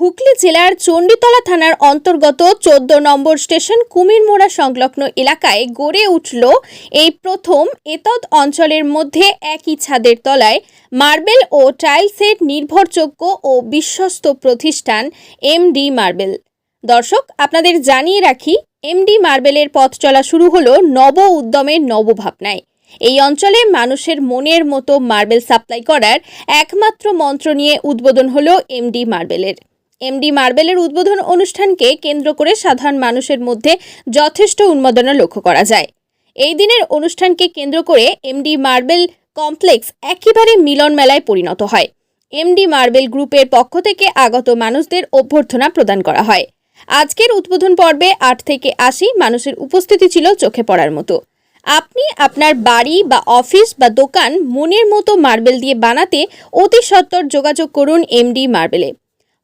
হুগলি জেলার চণ্ডীতলা থানার অন্তর্গত চোদ্দ নম্বর স্টেশন কুমিরমোড়া সংলগ্ন এলাকায় গড়ে উঠল এই প্রথম এতদ অঞ্চলের মধ্যে একই ছাদের তলায় মার্বেল ও টাইলসের নির্ভরযোগ্য ও বিশ্বস্ত প্রতিষ্ঠান এমডি মার্বেল। দর্শক, আপনাদের জানিয়ে রাখি, এমডি মার্বেলের পথ চলা শুরু হলো নব উদ্যমের নবভাবনায়। এই অঞ্চলে মানুষের মনের মতো মার্বেল সাপ্লাই করার একমাত্র মন্ত্র নিয়ে উদ্বোধন হলো এমডি মার্বেলের। এমডি মার্বেলের উদ্বোধন অনুষ্ঠানকে কেন্দ্র করে সাধারণ মানুষের মধ্যে যথেষ্ট উন্মাদনা লক্ষ্য করা যায়। এই দিনের অনুষ্ঠানকে কেন্দ্র করে এমডি মার্বেল কমপ্লেক্স একেবারে মিলন মেলায় পরিণত হয়। এমডি মার্বেল গ্রুপের পক্ষ থেকে আগত মানুষদের অভ্যর্থনা প্রদান করা হয়। আজকের উদ্বোধন পর্বে আট থেকে আশি মানুষের উপস্থিতি ছিল চোখে পড়ার মতো। আপনি আপনার বাড়ি বা অফিস বা দোকান মনের মতো মার্বেল দিয়ে বানাতে অতি সত্বর যোগাযোগ করুন এমডি মার্বেলে।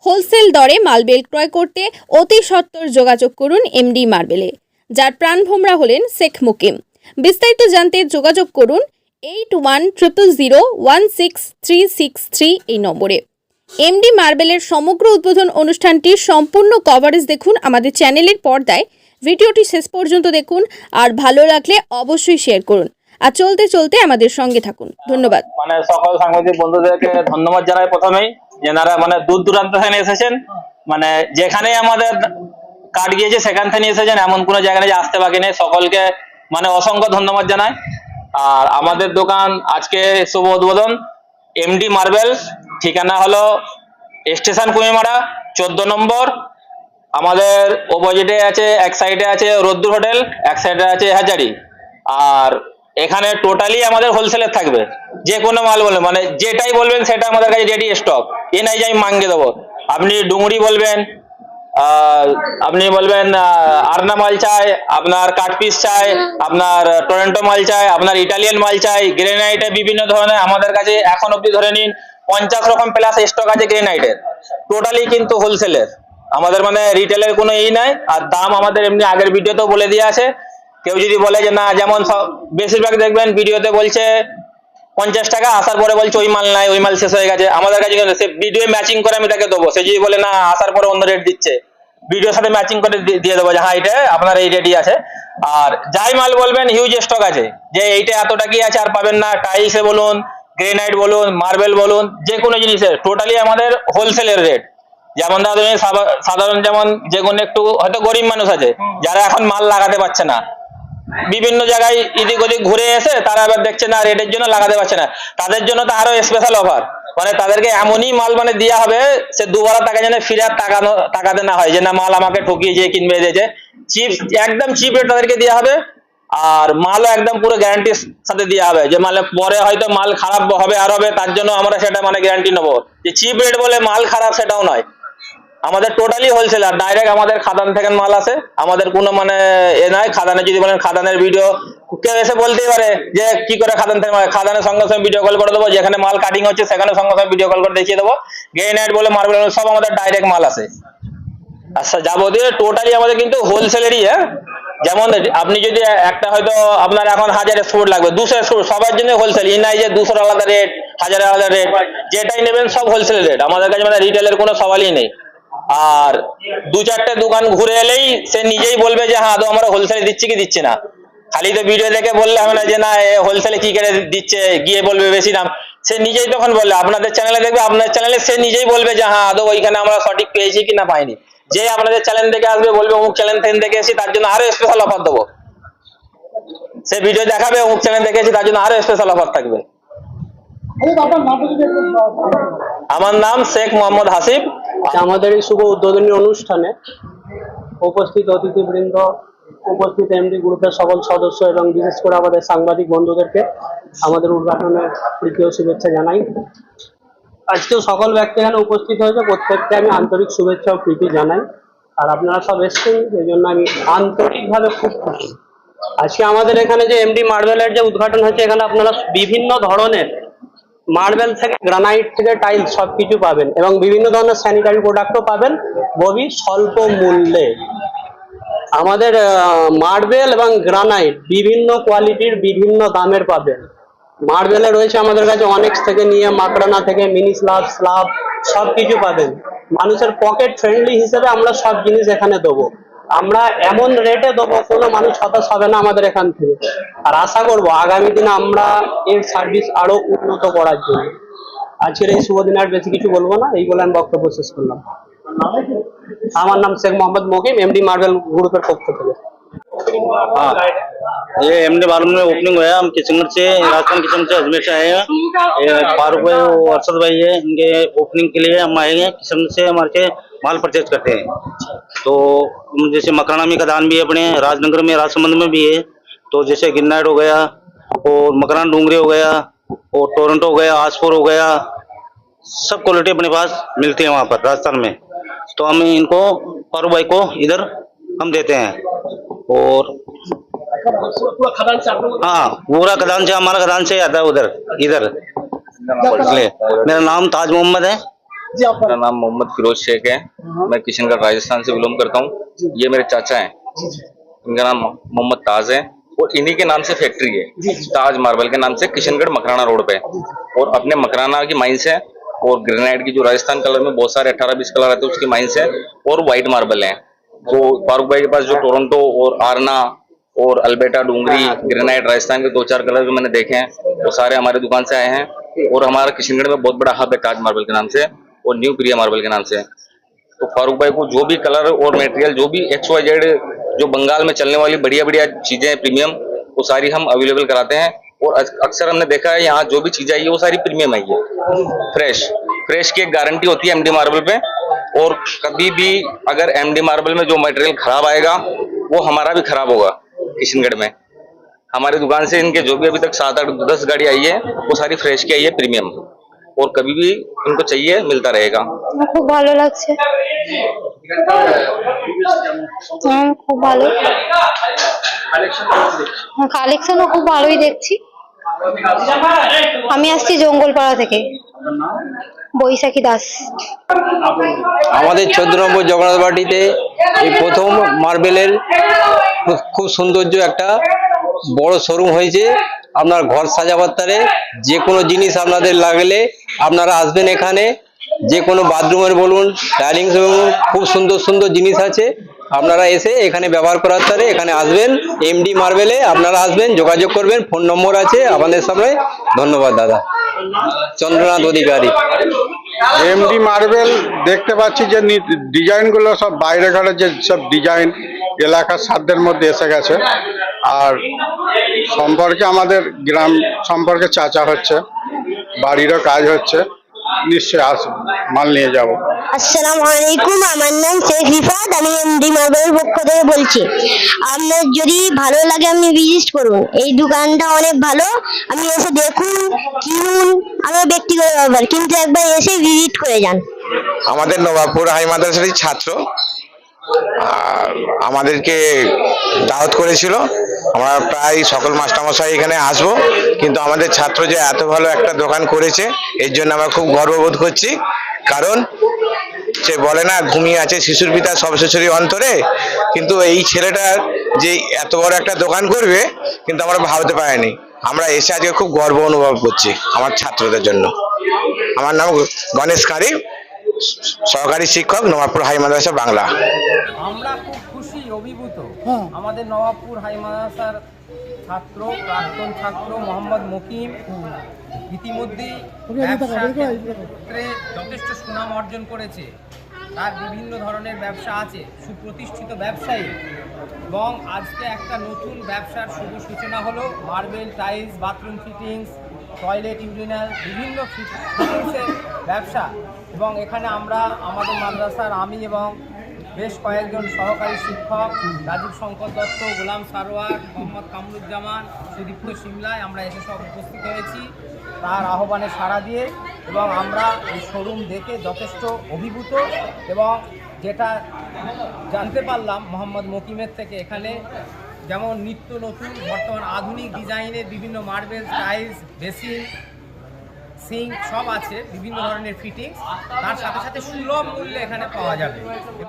হোলসেল দরে মার্বেল ক্রয় করতে অতি সত্বর যোগাযোগ করুন এমডি মার্বেলে। যার প্রাণভোমরা হলেন শেখ মুকিম। বিস্তারিত জানতে যোগাযোগ করুন eight one triple zero one six three six three এই নম্বরে। এমডি মার্বেলের সমগ্র উদ্বোধন অনুষ্ঠানটির সম্পূর্ণ কভারেজ দেখুন আমাদের চ্যানেলের পর্দায়। ভিডিওটি শেষ পর্যন্ত দেখুন, আর ভালো লাগলে অবশ্যই শেয়ার করুন। আর চলতে চলতে আমাদের সঙ্গে থাকুন। ধন্যবাদ। মানে সকল সাংবাদিক বন্ধুদেরকে ধন্যবাদ জানাই প্রথমেই। যেনারা মানে দূর দূরান্ত থেকে এসেছেন মানে যেখানে আমাদের কার্ড গিয়েছে সেখান থেকে এসেছেন, এমন কোনো জায়গায় যে আসতে বাকি নেই। সকলকে মানে অসংখ্য ধন্যবাদ জানাই। আর আমাদের দোকান আজকে শুভ উদ্বোধন এমডি মার্বেল ঠিকানা হলো স্টেশন কুমিমারা চোদ্দ নম্বর। আমাদের অপোজিটে আছে, এক সাইডে আছে রোদ্দুর হোটেল, এক সাইডে আছে হাজারি। আর এখানে টোটালি আমাদের হোলসেলের থাকবে। যে কোনো মাল বলবেন মানে যেটাই বলবেন সেটা আমাদের কাছে রেডি স্টক এ নাই যে আমি মাঙ্গে দেবো। আপনি ডুংরি বলবেন আপনি বলবেন আরনা মাল চাই, আপনার কাঠপিস চাই, আপনার টরেন্টো মাল চাই, আপনার ইটালিয়ান মাল চাই গ্রেনাইটে বিভিন্ন ধরনের আমাদের কাছে এখন অব্দি ধরে নিন, পঞ্চাশ রকম প্লাস স্টক আছে গ্রেনাইটের টোটালি কিন্তু হোলসেলের আমাদের মানে রিটেলের কোনো ই নাই, আর দাম আমাদের এমনি আগের ভিডিওতেও বলে দিয়ে আছে। কেউ যদি বলে যে, না, যেমন বেশিরভাগ দেখবেন ভিডিওতে বলছে পঞ্চাশ টাকা, আসার পরে বলছে ওই মাল নাই, ওই মাল শেষ হয়ে গেছে। আমাদের কাছে কিন্তু সে ভিডিও ম্যাচিং করে আমি তাকে দেবো। সে যদি বলে, না, আসার পরে অন্য রেট দিচ্ছে। ভিডিওর সাথে ম্যাচিং করে দিয়ে দেবো যে হ্যাঁ এটা, আপনার এই রেটই আছে। আর যাই মাল বলবেন হিউজ স্টক আছে। যে এইটা এতটা কি আছে আর পাবেন না। টাইলসে বলুন গ্রেনাইট বলুন মার্বেল বলুন যে কোনো জিনিসের টোটালি আমাদের হোলসেলের রেট যেমন ধরো তুমি সাবা- সাধারণ যেমন যে কোনো একটু হয়তো গরিব মানুষ আছে, যারা এখন মাল লাগাতে পারছে না। বিভিন্ন জায়গায় এদিক ওদিক ঘুরে এসে তারা এবার দেখছে, না রেটের জন্য লাগাতে পারছে না। তাদের জন্য তো আরও স্পেশাল অফার মানে তাদেরকে এমনই মাল মানে দেওয়া হবে, সে দুবার টাকা যেন ফিরে আর টাকা ন- টাকাতে না হয়, যে, না, মাল আমাকে ঠকিয়ে যে, কিনবে দিয়েছে চিপ একদম চিপ রেট তাদেরকে দেওয়া হবে, আর মালও একদম পুরো গ্যারান্টির সাথে দেওয়া হবে। যে মালে পরে হয়তো মাল খারাপ হবে, আর হবে, তার জন্য আমরা সেটা মানে গ্যারান্টি নেব। যে চিপ রেট বলে মাল খারাপ সেটাও নয়। আমাদের টোটালি হোলসেলার ডাইরেক্ট আমাদের খাদান থেকে মাল আসে। আমাদের কোনো মানে এ নয় খাদানে যদি বলেন খাদানের ভিডিও কেউ এসে বলতেই পারে যে কি করে খাদান থেকে খাদানের সঙ্গে সঙ্গে ভিডিও কল করে দেবো, যেখানে মাল কাটিং হচ্ছে সেখানে সঙ্গে সঙ্গে ভিডিও কল করে দেখিয়ে দেবো। গ্রেনাইট বলে মার্বেল সব আমাদের ডাইরেক্ট মাল আসে। আচ্ছা যাবতীয় টোটালি আমাদের কিন্তু হোলসেলেরই হ্যাঁ? যেমন আপনি যদি একটা হয়তো আপনার এখন হাজারের স্যুট লাগবে, দুশো স্যুট সবার জন্য হোলসেল ই নাই যে দুশোর আলাদা রেট হাজারের আলাদা রেট যেটাই নেবেন সব হোলসেল রেট আমাদের কাছে মানে রিটেলের কোনো সওয়ালই নেই। আর দু চারটে দোকান ঘুরে এলেই সে নিজেই বলবে যে হ্যাঁ তো আমরা হোলসেলে দিচ্ছি কি দিচ্ছি না? খালি তো ভিডিও দেখে বললে হবে না যে, না, এ হোলসেলে কি করে দিচ্ছে, গিয়ে বলবে বেশি দাম। সে নিজেই তখন বললে, আপনাদের চ্যানেলে দেখবে আপনার চ্যানেলে সে নিজেই বলবে যে হ্যাঁ আদৌ ওইখানে আমরা সঠিক পেয়েছি কি না পাইনি। যে আপনাদের চ্যানেল থেকে আসবে, বলবে, অমুক চ্যানেল থেকে দেখে এসেছি, তার জন্য আরও স্পেশাল অফার দেবো। সে ভিডিও দেখাবে, অমুক চ্যানেল দেখেছি তার জন্য আরও স্পেশাল অফার থাকবে। আমার নাম শেখ মোহাম্মদ হাসিব। আচ্ছা, আমাদের এই শুভ উদ্বোধনী অনুষ্ঠানে উপস্থিত অতিথিবৃন্দ উপস্থিত এমডি গ্রুপের সকল সদস্য এবং বিশেষ করে আমাদের সাংবাদিক বন্ধুদেরকে আমাদের উদ্ঘাটনের প্রীতীয় শুভেচ্ছা জানাই। আজকেও সকল ব্যক্তি এখানে উপস্থিত হয়েছে প্রত্যেককে আমি আন্তরিক শুভেচ্ছা ও প্রীতি জানাই। আর আপনারা সব এসছেন এই জন্য আমি আন্তরিকভাবে খুব খুশি। আজকে আমাদের এখানে যে এমডি মার্বেলের যে উদ্ঘাটন হয়েছে এখানে আপনারা বিভিন্ন ধরনের মার্বেল থেকে গ্রানাইট থেকে টাইলস সবকিছু পাবেন এবং বিভিন্ন ধরনের স্যানিটারি প্রোডাক্টও পাবেন ববি স্বল্প মূল্যে। আমাদের মার্বেল এবং গ্রানাইট বিভিন্ন কোয়ালিটির বিভিন্ন দামের পাবেন। মার্বেলে রয়েছে আমাদের কাছে অনেক্স থেকে নিয়ে, মাকড়ানা থেকে, মিনি স্ল্যাব স্ল্যাব সব কিছু পাবেন। মানুষের পকেট ফ্রেন্ডলি হিসেবে আমরা সব জিনিস এখানে দেবো। আমরা এমন রেটে দেবো কোনো মানুষ হতাশ হবে না আমাদের এখান থেকে আর আশা করব আগামী দিনে আমরা এর সার্ভিস আরো উন্নত করার জন্য আজকের এই শুভ দিনে আর বেশি কিছু বলবো না এই বলে আমি বক্তব্য শেষ করলাম আমার নাম শেখ মোহাম্মদ মকিম এমডি মার্বেল গ্রুপের পক্ষ থেকে हाँ ये एमडी मालूम में ओपनिंग हुआ है हम किशनगढ़ से राजस्थान किशनगढ़ से अजमेर से आए हैं ये फारूक भाई वो अरशद भाई है इनके ओपनिंग के लिए हम आए हैं किशनगढ़ से हमारे से माल परचेज करते हैं। तो जैसे मकराना में कदान भी है अपने राजनगर में राजसमंद में भी है। तो जैसे गिन्नाइट हो गया और मकरान डूंगरी हो गया और टोरंटो हो गया आसपुर हो गया सब क्वालिटी अपने पास मिलती है वहाँ पर राजस्थान में। तो हम इनको भाई को इधर हम देते हैं। और हाँ पूरा खदान से हमारा खदान से आता है उधर इधर। इसलिए मेरा नाम ताज मोहम्मद है। मेरा नाम मोहम्मद फिरोज शेख है। मैं किशनगढ़ राजस्थान से बिलोंग करता हूँ। ये मेरे चाचा हैं। इनका नाम मोहम्मद ताज है। और इन्हीं के नाम से फैक्ट्री है। ताज मार्बल के नाम से किशनगढ़ मकराना रोड पे। और अपने मकराना की माइंस है। और ग्रेनाइट की जो राजस्थान कलर में बहुत सारे अठारह बीस कलर आते हैं उसकी माइंस है। और व्हाइट मार्बल है। तो फारूक भाई के पास जो टोरंटो और आरना और अल्बेटा डूंगरी ग्रेनाइट राजस्थान के दो चार कलर जो मैंने देखे हैं। वो सारे हमारे दुकान से आए हैं। और हमारा किशनगढ़ में बहुत बड़ा हब है ताज मार्बल के नाम से। और न्यू प्रिया मार्बल के नाम से तो फारूक भाई को जो भी कलर और मटेरियल जो भी एक्स वाई जेड जो बंगाल में चलने वाली बढ़िया बढ़िया चीज़ें हैं प्रीमियम वो सारी हम अवेलेबल कराते हैं। और अक्सर हमने देखा है, यहाँ जो भी चीज़ें आई है, वो सारी प्रीमियम आई है। फ्रेश फ्रेश की एक गारंटी होती है एमडी मार्बल पे। और कभी भी अगर एमडी मार्बल में जो मटेरियल खराब आएगा, वो हमारा भी खराब होगा, किशनगढ़ में। हमारी दुकान से इनके जो भी अभी तक सात आठ दस गाड़ी आई है, वो सारी फ्रेश की आई है प्रीमियम और कभी भी इनको चाहिए मिलता रहेगा আমার খুব ভালো লাগছে হ্যাঁ খুব ভালো কালেকশনও খুব ভালোই দেখছি আমি আসছি জঙ্গলপাড়া থেকে বৈশাখী দাস আমাদের চোদ্দ নম্বর জগন্নাথ বাটিতে এই প্রথম মার্বেলের খুব- খুব সৌন্দর্য একটা বড় শোরুম হয়েছে আপনার ঘর সাজাবার তারে যে কোনো জিনিস আপনাদের লাগলে আপনারা আসবেন এখানে। যে কোনো বাথরুমের বলুন ডাইনিং রুম খুব সুন্দর সুন্দর জিনিস আছে। আপনারা এসে এখানে ব্যবহার করার তারে এখানে আসবেন। এমডি মার্বেলে আপনারা আসবেন, যোগাযোগ করবেন, ফোন নম্বর আছে আমাদের সামনে। ধন্যবাদ, দাদা। চন্দ্রনাথ অধিকারী। এমডি মার্বেল দেখতে পাচ্ছি যে ডিজাইনগুলো সব বাইরে ঘরে যে সব ডিজাইন এলাকার সাধ্যের মধ্যে এসে গেছে। আর সম্পর্কে আমাদের গ্রাম সম্পর্কে চাচা হচ্ছে বাড়িরও কাজ হচ্ছে নিশ্চয়ই আসব মাল নিয়ে যাব। আসসালামু আলাইকুম আমার নাম শেখ রিফাত আমি এমডি মার্বেলের পক্ষ থেকে বলছি। আপনার যদি ভালো লাগে আপনি ভিজিট করুন এই দোকানটা অনেক ভালো আপনি এসে দেখুন কিনুন আমার ব্যক্তিগত ব্যাপার কিন্তু একবার এসে ভিজিট করে যান। আমাদের নবাবপুর হাই মাদ্রাসারই ছাত্র আর আমাদেরকে দাওয়াত করেছিল আমরা প্রায় সকল মাস্টারমশাই এখানে আসব। কিন্তু আমাদের ছাত্র যে এত ভালো একটা দোকান করেছে, এর জন্য আমরা খুব গর্ববোধ করছি। কারণ সে বলে না, ঘুমিয়ে আছে শিশুর পিতা সব শিশুরই অন্তরে। কিন্তু এই ছেলেটার যে এত বড় একটা দোকান করবে, কিন্তু আমরা ভাবতে পারিনি। আমরা এসে আজকে খুব গর্ব অনুভব করছি আমার ছাত্রদের জন্য। আমার নাম গণেশ কারি, সহকারী শিক্ষক, নবাবপুর হাই মাদ্রাসা, বাংলা। আমাদের নবাবপুর হাই মাদ্রাসার ছাত্র প্রাক্তন ছাত্র মোহাম্মদ মকিম। ইতিমধ্যেই ব্যবসার ক্ষেত্রে যথেষ্ট সুনাম অর্জন করেছে। তার বিভিন্ন ধরনের ব্যবসা আছে সুপ্রতিষ্ঠিত ব্যবসায়ী। এবং আজকে একটা নতুন ব্যবসার শুভ সূচনা হলো marble tiles bathroom fittings toilet urinal বিভিন্ন ফিটিংসের ব্যবসা। এবং এখানে আমরা আমাদের মাদ্রাসার আমি এবং বেশ কয়েকজন সহকারী শিক্ষক, রাজীব শঙ্কর দত্ত, গোলাম সারোয়ার, মোহাম্মদ কামরুজ্জামান, সুদীপ্ত সিমলায় আমরা এসে সব উপস্থিত হয়েছি। তার আহ্বানে সাড়া দিয়ে এবং আমরা এই শোরুম দেখে যথেষ্ট অভিভূত এবং যেটা জানতে পারলাম মোহাম্মদ মকিমের থেকে এখানে যেমন নিত্য নতুন, বর্তমান আধুনিক ডিজাইনের বিভিন্ন মার্বেল, টাইলস, বেসিন, সিঙ্ক সব আছে, বিভিন্ন ধরনের ফিটিংস। তার সাথে সাথে সুলভ মূল্যে এখানে পাওয়া যাবে।